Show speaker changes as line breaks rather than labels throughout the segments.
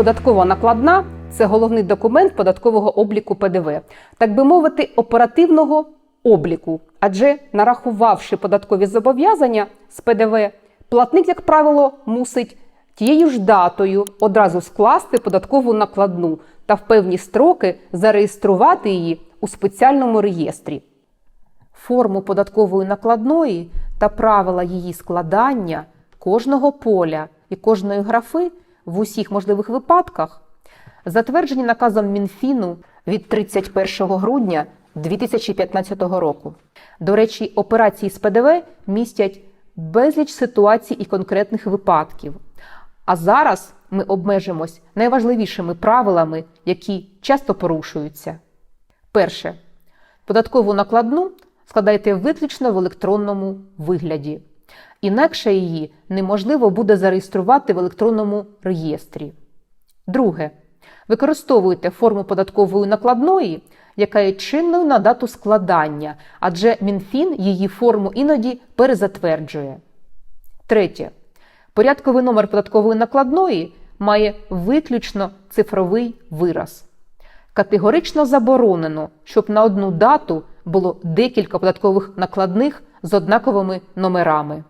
Податкова накладна це головний документ податкового обліку ПДВ, так би мовити, оперативного обліку. Адже нарахувавши податкові зобов'язання з ПДВ, платник, як правило, мусить тією ж датою одразу скласти податкову накладну та в певні строки зареєструвати її у спеціальному реєстрі. Форму податкової накладної та правила її складання кожного поля і кожної графи в усіх можливих випадках затверджені наказом Мінфіну від 31 грудня 2015 року. До речі, операції з ПДВ містять безліч ситуацій і конкретних випадків. А зараз ми обмежимось найважливішими правилами, які часто порушуються. Перше. Податкову накладну складайте виключно в електронному вигляді. Інакше її неможливо буде зареєструвати в електронному реєстрі. Друге. Використовуйте форму податкової накладної, яка є чинною на дату складання, адже МінФін її форму іноді перезатверджує. Третє. Порядковий номер податкової накладної має виключно цифровий вираз. Категорично заборонено, щоб на одну дату було декілька податкових накладних з однаковими номерами.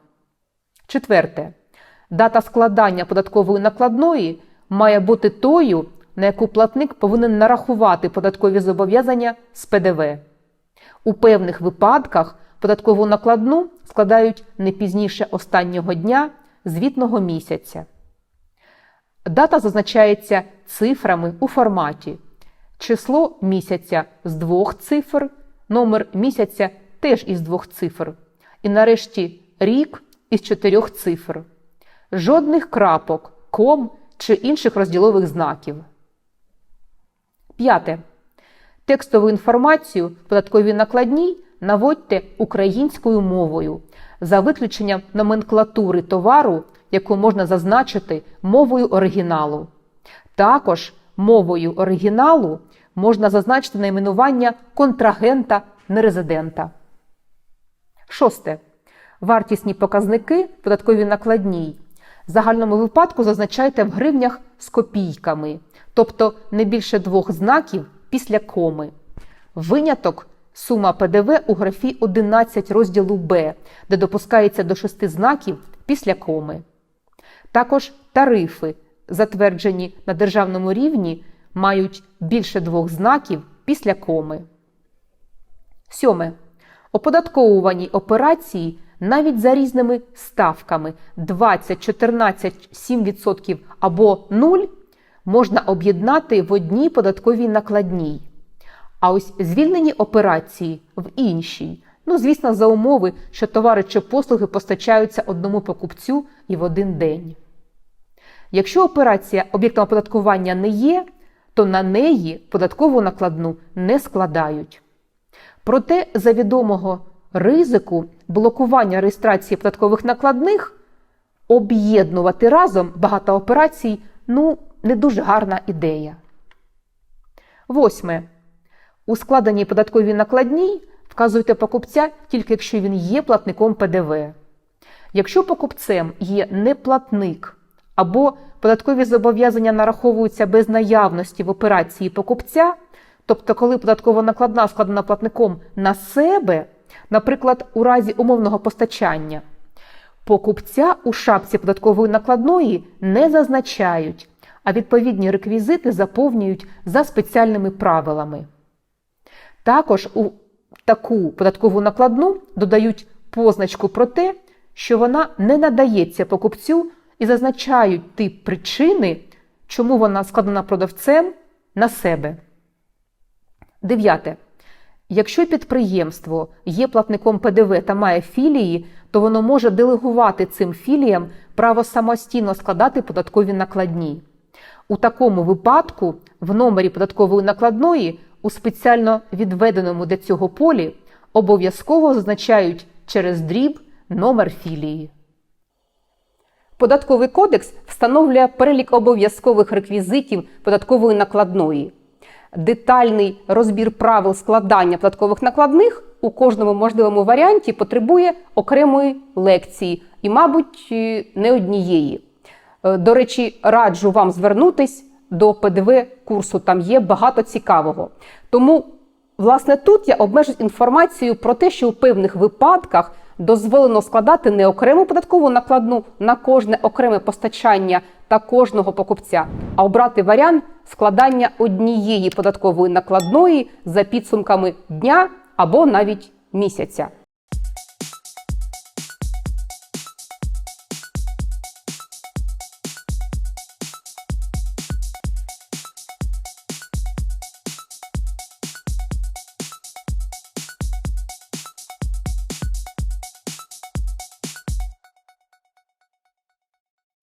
Четверте. Дата складання податкової накладної має бути тою, на яку платник повинен нарахувати податкові зобов'язання з ПДВ. У певних випадках податкову накладну складають не пізніше останнього дня звітного місяця. Дата зазначається цифрами у форматі. Число місяця з двох цифр, номер місяця теж із двох цифр. І нарешті рік із чотирьох цифр. Жодних крапок, ком чи інших розділових знаків. П'яте. Текстову інформацію в податковій накладній наводьте українською мовою за виключенням номенклатури товару, яку можна зазначити мовою оригіналу. Також мовою оригіналу можна зазначити найменування контрагента нерезидента. Шосте. Вартісні показники в податковій накладній. В загальному випадку зазначайте в гривнях з копійками, тобто не більше двох знаків після коми. Виняток сума ПДВ у графі 11 розділу Б, де допускається до шести знаків після коми. Також тарифи, затверджені на державному рівні, мають більше двох знаків після коми. Сьоме. Оподатковувані операції навіть за різними ставками 20, 14, 7% або 0 можна об'єднати в одній податковій накладній. А ось звільнені операції в іншій. Ну, звісно, за умови, що товари чи послуги постачаються одному покупцю і в один день. Якщо операція об'єктом оподаткування не є, то на неї податкову накладну не складають. Проте за відомого ризику блокування реєстрації податкових накладних об'єднувати разом багато операцій ну, не дуже гарна ідея. Восьме. У складеній податковій накладній вказуйте покупця тільки якщо він є платником ПДВ. Якщо покупцем є неплатник або податкові зобов'язання нараховуються без наявності в операції покупця, тобто коли податкова накладна складена платником на себе, наприклад, у разі умовного постачання, покупця у шапці податкової накладної не зазначають, а відповідні реквізити заповнюють за спеціальними правилами. Також у таку податкову накладну додають позначку про те, що вона не надається покупцю і зазначають тип причини, чому вона складена продавцем на себе. Дев'яте. Якщо підприємство є платником ПДВ та має філії, то воно може делегувати цим філіям право самостійно складати податкові накладні. У такому випадку в номері податкової накладної у спеціально відведеному для цього полі обов'язково зазначають через дріб номер філії. Податковий кодекс встановлює перелік обов'язкових реквізитів податкової накладної. Детальний розбір правил складання податкових накладних у кожному можливому варіанті потребує окремої лекції і, мабуть, не однієї. Е, До речі, раджу вам звернутись до ПДВ курсу. Там є багато цікавого. Тому, власне, тут я обмежу інформацію про те, що у певних випадках дозволено складати не окрему податкову накладну на кожне окреме постачання та кожного покупця, а обрати варіант складання однієї податкової накладної за підсумками дня або навіть місяця.